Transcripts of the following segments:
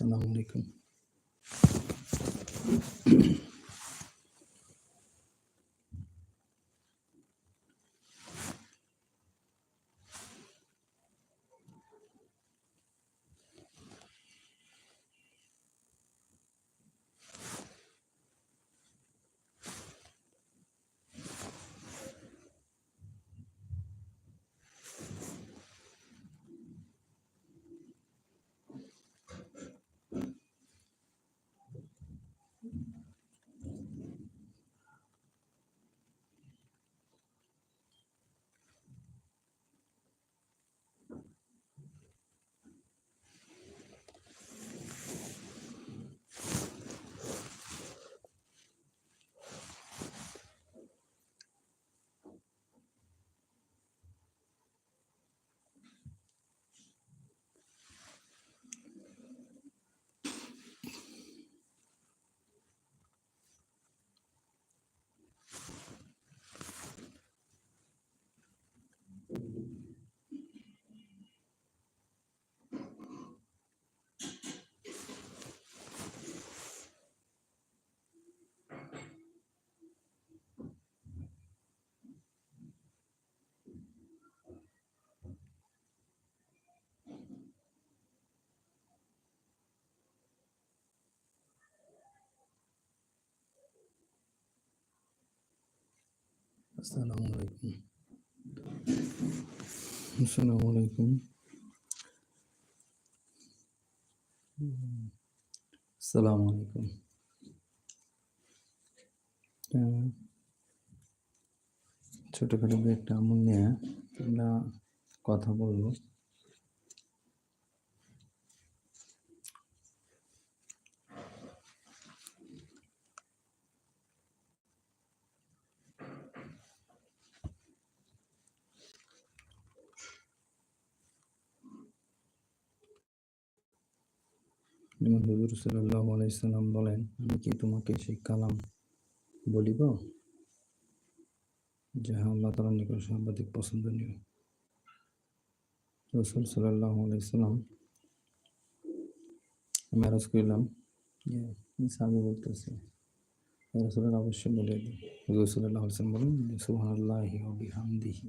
আসসালামু আলাইকুম। আসসালামু আলাইকুম আসসালামু আলাইকুম। আসসালামু আলাইকুম। ছোটখাটো একটা আমল নিয়ে আমরা কথা বলব। যেমন হুজুর সাল্লাহ আলাইসাল্লাম বলেন, আমি কি তোমাকে সেই কালাম বলিব যাহা আল্লাহ তালার নিকট সর্বাধিক পছন্দনীয়? রসুল সাল্লাহ আলাইসাল্লাম আমি আরজ করলাম সামনে বলতেছি রসুলের অবশ্যই বলে দিই হুজুর সাল্লাহ আলাইসাল্লাম বলেন সুবহান আল্লাহি অবিহামদিহি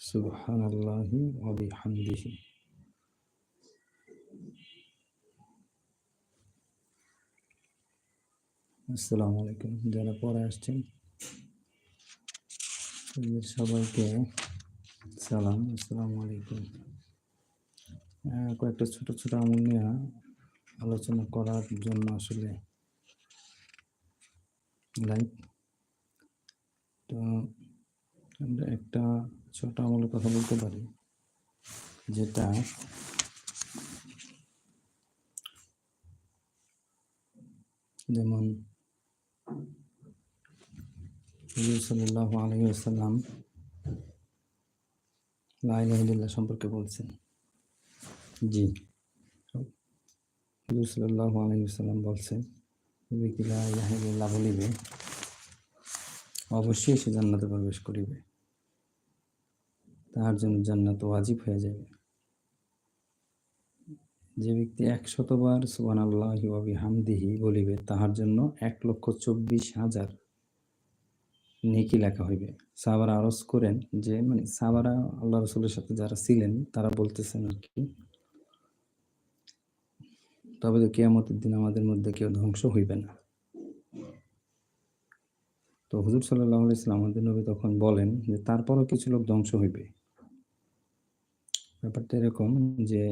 সুবহান আল্লাহি অবিহামদিহি আসসালামু আলাইকুম। যারা পরে আসছেন সবাইকে সালাম, আসসালামু আলাইকুম। কয়েকটা ছোট ছোট আমল নিয়ে আলোচনা করার জন্য আসলে লাইভ তো আমরা একটা ছোট আমলের কথা বলতে পারি, যেটা যেমন হুজুর সাল্লাহ আলহি আসাল্লাম লাইলাহিল্লাহ সম্পর্কে বলছেন। জি। হুজুর সাল্লাহ আলহি আসাল্লাম বলছেন ব্যক্তি বলিবে, অবশ্যই সে জান্নাতে প্রবেশ করিবে। তাহার জন্য জান্নাত ওয়াজিব হয়ে যাবে। যে ব্যক্তি একশতবার সুবান আল্লাহ হামদিহি বলিবে, তাহার জন্য এক লক্ষ চব্বিশ হাজার নেকি লেখা হইবে। সাহাবারা আরজ করেন যে মানে সাহাবারা আল্লাহ রসুলের সাথে যারা ছিলেন, তারা বলতেছেন আর কি, তবে তো কেয়ামতের দিন আমাদের মধ্যে কেউ ধ্বংস হইবে না। তো হুজুর সাল্লাহ ইসলাম আমাদের নবী তখন বলেন যে, তারপরও কিছু লোক ধ্বংস হইবে। ব্যাপারটা এরকম যে,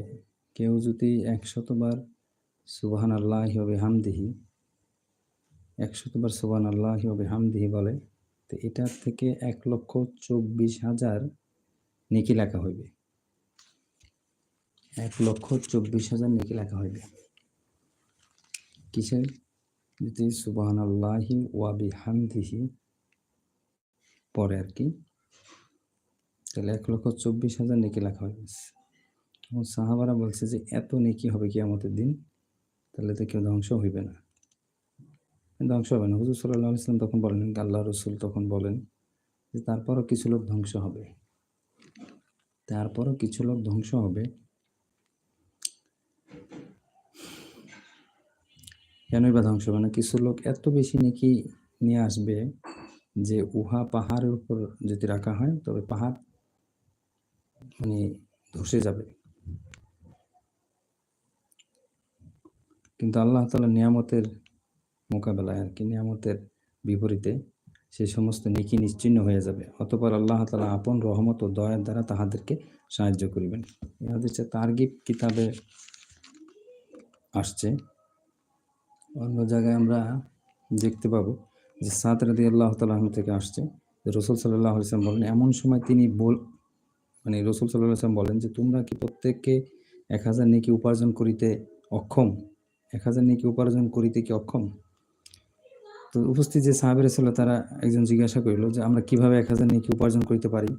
কেউ যদি একশতবার সুবাহান আল্লাহ হবে হামদিহি একশতবার সুবাহান আল্লাহ হবে হামদিহি বলে তো এটার থেকে এক লক্ষ চব্বিশ হাজার নেকি লেখা হইবে। এক লক্ষ চব্বিশ হাজার নেকি লেখা হইবে। কিসের? যদি সুবাহান আল্লাহি ওয়াবি হামদিহি পরে আর কি, তাহলে এক লক্ষ চব্বিশ হাজার নেকি লেখা হইবে। সাহাবারা বলছে যে, এত নেকি হবে কি আমাদের দিন, তাহলে তো কেউ ধ্বংস হইবে না। ধ্বংস হবে না। হুজুর সাল্লাহ ইসলাম তখন বলেন আল্লাহ রসুল তখন বলেন যে, তারপরও কিছু লোক ধ্বংস হবে। তারপরও কিছু লোক ধ্বংস হবে। কেনই বা ধ্বংস হবে না? কিছু লোক এত বেশি নাকি নিয়ে আসবে যে, উহা পাহাড়ের উপর যদি রাখা হয়, তবে পাহাড় মানে ধসে যাবে। কিন্তু আল্লাহ তালা নিয়ামতের মোকাবেলায় আর কি, নিয়ামতের বিপরীতে সে সমস্ত নিকি নিশ্চিন্ন হয়ে যাবে। অতপর আল্লাহ তালা আপন রহমত ও দয়ার দ্বারা তাহাদেরকে সাহায্য করিবেন। হাদিসে তারগিব কিতাবে আসছে। অন্য জায়গায় আমরা দেখতে পাবো যে সাত রাদি আল্লাহ তালাহ থেকে আসছে রসুল সাল্লাহ ইসলাম বলেন, এমন সময় তিনি বল মানে রসুল সাল্লাহ ইসলাম বলেন যে, তোমরা কি প্রত্যেককে এক হাজার নেকি উপার্জন করিতে অক্ষম? এক হাজার নেকি উপার্জন করিতে কি অক্ষম? তো উপস্থিত যে সাহাবের ছিল তারা একজন জিজ্ঞাসা করিল যে, আমরা কীভাবে এক হাজার নেকি উপার্জন করিতে পারি?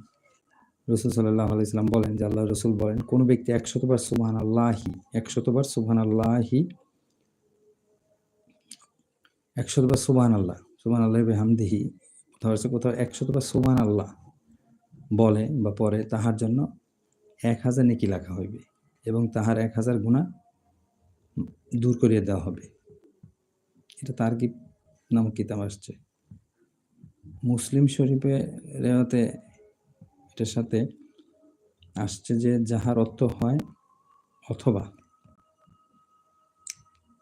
রসুল সাল্লাহ আলাইসলাম বলেন যে আল্লাহ রসুল বলেন, কোনো ব্যক্তি একশতবার সুবহান আল্লাহি একশতবার সুবহান আল্লাহি একশতবার সুবহান আল্লাহ সুবহান আল্লাহ হামদিহি কোথাও হচ্ছে কোথাও একশতবার সুবহান আল্লাহ বলে বা পরে তাহার জন্য এক হাজার নেকি লেখা হইবে এবং তাহার এক হাজার গুণা দূর করিয়ে দেওয়া হবে। এটা তার কি নামক কিতাব আসছে। মুসলিম শরীফে রেওয়াতে এটার সাথে আসছে যে যাহার অর্থ হয় অথবা।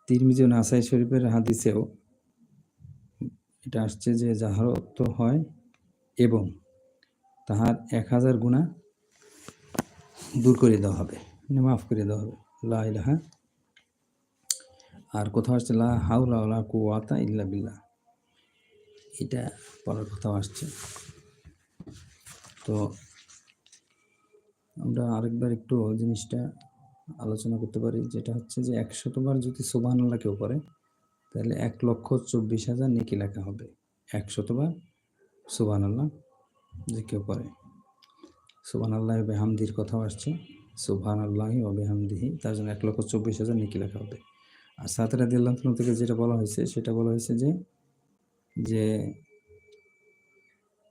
তিরমিজি নাসাই শরীফের হাদিসেও এটা আসছে যে যাহার অর্থ হয় এবং তাহার এক হাজার গুণা দূর করে দেওয়া হবে মানে মাফ করে দেওয়া হবে। লা ইলাহা আর কোথাও আসছে লা হাউলা ওলা কুয়াতা ইল্লা বিল্লাহ। এটা পরের কোথাও আসছে। তো আমরা আরেকবার একটু জিনিসটা আলোচনা করতে পারি, যেটা হচ্ছে যে একশতবার যদি সোবান আল্লাহ কেউ করে তাহলে এক লক্ষ চব্বিশ হাজার নেকি লেখা হবে। একশতবার সোবান আল্লাহ যে কেউ করে সোবান আল্লাহ বেহামদির কথাও আসছে। সোভান আল্লাহ ও বেহামদিহি, তার জন্য এক লক্ষ চব্বিশ হাজার নেকি লেখা হবে। আর সাতরা দিল্লাহ থেকে যেটা বলা হয়েছে, সেটা বলা হয়েছে যে যে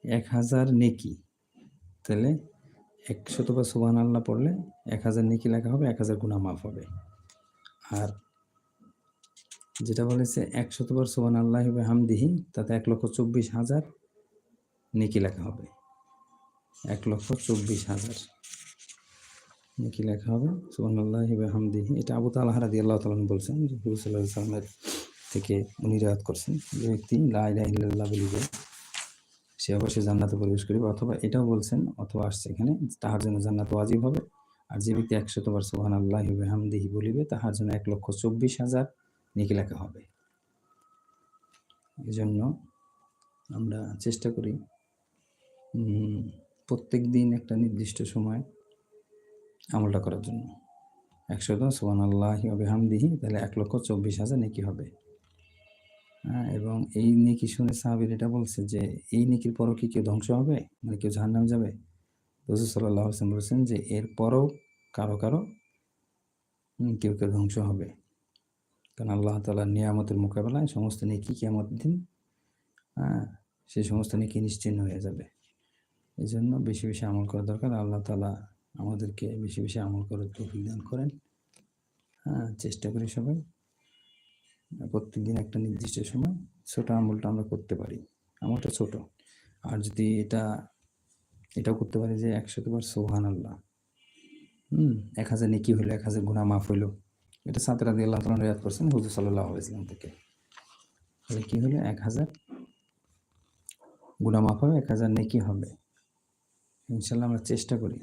এক হাজার নেকি, তাহলে একশতবার সুবান আল্লাহ পড়লে এক হাজার নেকি লেখা হবে, এক হাজার গুণা মাফ হবে। আর যেটা বলেছে একশতবার সুবান আল্লাহ হবে হামদিহি তাতে এক লক্ষ চব্বিশ হাজার নেকি লেখা হবে। এক লক্ষ চব্বিশ হাজার। নেকি লেখা হবে? সুবান আল্লাহ হবে হামদিহি এটা আবু তাল্লাহ রাদি আল্লাহ তালন বলছেন যে হুরু সাল্লাহ থেকে উনি রেয়াত করছেন যে ব্যক্তি লাহ বলিবে, সে অবশ্যই জান্নাতে প্রবেশ করিবে অথবা এটাও বলছেন অথবা আসছে এখানে, তাহার জন্য জান্নাত ওয়াজিব হবে। আর যে ব্যক্তি একশতবার সোহান আল্লাহ হামদিহি বলিবে, তাহার জন্য এক লক্ষ চব্বিশ হাজার নিকি লেখা হবে। এই জন্য আমরা চেষ্টা করি প্রত্যেক দিন একটা নির্দিষ্ট সময় আমলটা করার জন্য। একশত সোহান আল্লাহ হামদিহি তাহলে এক লক্ষ চব্বিশ হাজার নেকি হবে। হ্যাঁ এবং এই নেকি শুনে সাহাবির এটা বলছে যে, এই নেকির পরও কি কেউ ধ্বংস হবে? মানে কেউ জাহান নামে যাবে রসুল সাল্লাহ হোসেন বলেছেন যে, এর পরও কারও কারও কেউ কেউ ধ্বংস হবে। কারণ আল্লাহ তালার নিয়ামতের মোকাবেলায় সমস্ত নেকি কেমন দিন হ্যাঁ সেই সমস্ত নেকি নিশ্চিন্ন হয়ে যাবে। এই জন্য বেশি বেশি আমল করা দরকার। আল্লাহ তালা আমাদেরকে বেশি বেশি আমল করার তৌফিক দান করেন। হ্যাঁ চেষ্টা করি সবাই। প্রত্যেকদিন একটা নির্দিষ্ট সময় ছোট আমলটা আমরা করতে পারি। আমলটা ছোট। আর যদি এটা, এটাও করতে পারি যে একশতবার সোহান আল্লাহ হুম, এক হাজার নেকি হলো, এক হাজার গুণা মাফ হইল এটা সাতরা দিয়ে আল্লাহ তালা করছেন হুজুর সাল্লাহ ইসলাম থেকে। তাহলে কী হলো? এক হাজার গুণা মাফ হবে, এক হাজার নেকি হবে। ইনশাল্লাহ আমরা চেষ্টা করি।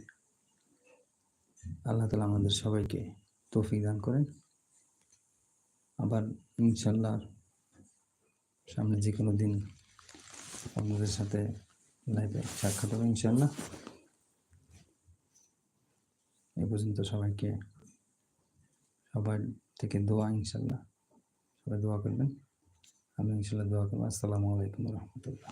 আল্লাহ তালা আমাদের সবাইকে তৌফিক দান করেন। আবার ইনশাল্লাহ সামনে যে কোনো দিন আপনাদের সাথে লাইভে সাক্ষাৎ হবে ইনশাল্লাহ এ পর্যন্ত সবাইকে, সবার থেকে দোয়া ইনশাল্লাহ সবাই দোয়া করবেন। আমি ইনশাল্লাহ দোয়া করব। আসসালামু আলাইকুম রহমতুল্লাহ।